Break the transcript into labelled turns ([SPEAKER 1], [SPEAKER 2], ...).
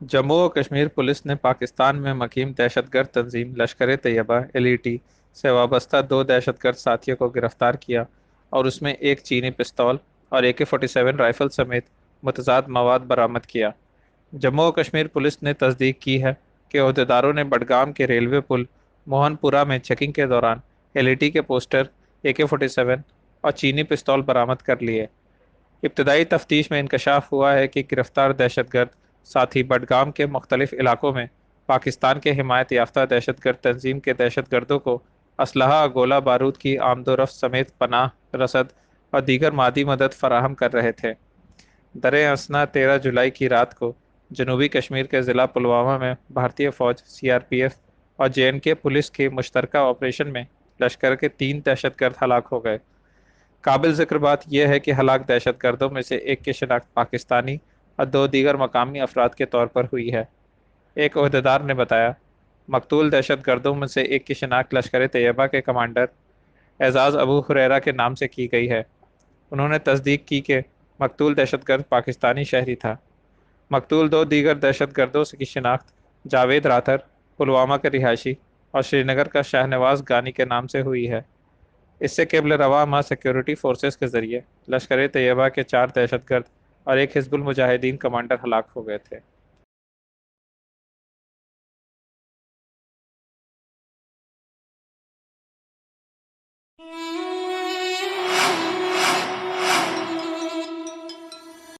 [SPEAKER 1] जम्मू और कश्मीर पुलिस ने पाकिस्तान में मकीम दहशतगर्द तंजीम लश्कर तैयबा एलईटी से वाबस्ता दो दहशतगर्द साथियों को गिरफ़्तार किया और उसमें एक चीनी पिस्तौल और ए के फोर्टी सेवन राइफल समेत मतजाद मवाद बरामद किया। जम्मू और कश्मीर पुलिस ने तस्दीक की है कि अहदेदारों ने बडगाम के रेलवे पुल मोहनपुरा में चेकिंग के दौरान एलईटी के पोस्टर ए के फोर्टी सेवन और चीनी पिस्तौल बरामद कर लिए। इब्तदाई तफ्तीश में इंकशाफ हुआ है कि गिरफ़्तार दहशतगर्द साथ ही बडगाम के मुख्तलिफ़ इलाकों में पाकिस्तान के हिमायत याफ्ता दहशतगर्द तंजीम के दहशतगर्दों को असलहा गोला बारूद की आमदोरफ्त समेत पनाह, रसद और दीगर मादी मदद फराहम कर रहे थे। दर असना तेरह जुलाई की रात को जनूबी कश्मीर के ज़िला पुलवामा में भारतीय फ़ौज, सीआरपीएफ और जे एंड के पुलिस के मुश्तरका ऑपरेशन में लश्कर के तीन दहशतगर्द हलाक हो गए। काबिल ज़िक्र बात यह है कि हलाक दहशत गर्दों में से एक की शनाख्त पाकिस्तानी और दो दीगर मकामी अफराद के तौर पर हुई है। एक अहदेदार ने बताया, मकतूल दहशत गर्दों में से एक की शनाख्त लश्कर तैयबा के कमांडर एजाज़ अबू हुरैरा के नाम से की गई है। उन्होंने तस्दीक की कि मकतूल दहशतगर्द पाकिस्तानी शहरी था। मकतूल दो दीगर दहशत गर्दों की शनाख्त जावेद राथर, पुलवामा के रिहायशी और श्रीनगर का शाहनवाज गानी के नाम से हुई है। इससे केबल रवा माह सिक्योरिटी फोर्सेस के ज़रिए लश्कर तैयबा के चार दहशतगर्द और एक हिजबुल मुजाहिदीन कमांडर हलाक हो गए थे।